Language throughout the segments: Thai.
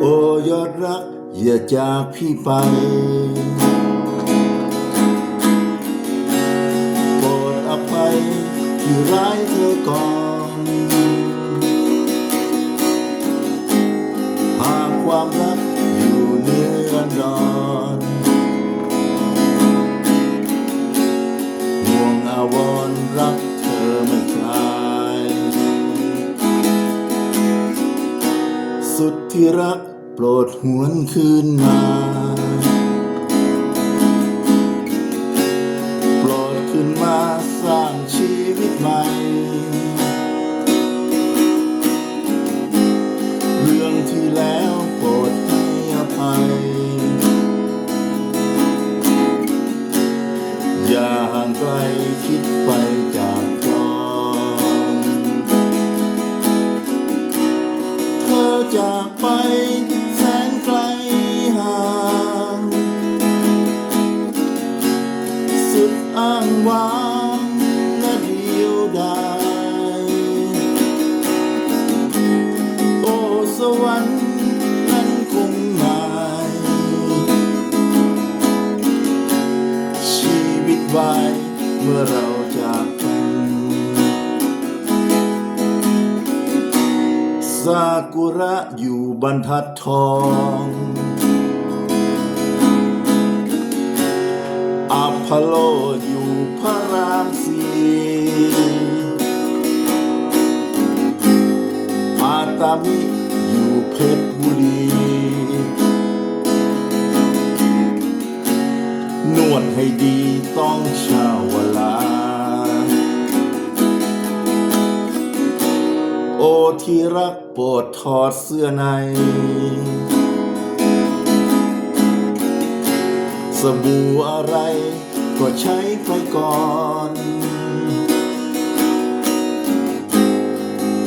โอยอดรักอย่าจากพี่ไปโปรดอภัยที่ร้ายเธอก่อน สุดที่รักโปรดหวนคืนมา สุดอ้างว้างและเดียวดายโอ้สวรรค์นั้นคงหมายชีวิตวายเมื่อเราจากกันซากุระอยู่บรรทัดทอง โลอยู่พระรามสี่อาตามิอยู่เพชรบุรี นวดให้ดีต้องชาวลา โอที่รักโปรดถอดเสื้อในสบู่อะไร ก็ใช้ไปก่อน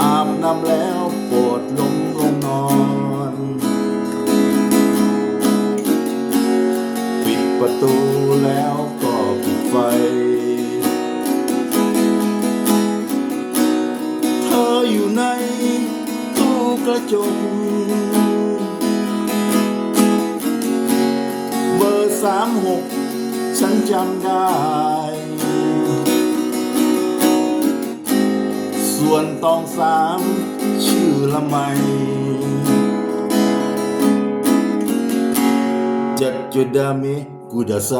อาบน้ำแล้วปรดลงลงนอนปิดประตูแล้วก็ปิดไฟ เธออยู่ในตู้กระจกเบอร์สามหก ฉันจำได้ ส่วนตองสามชื่อละไมจัดจุดามิกูดาไซ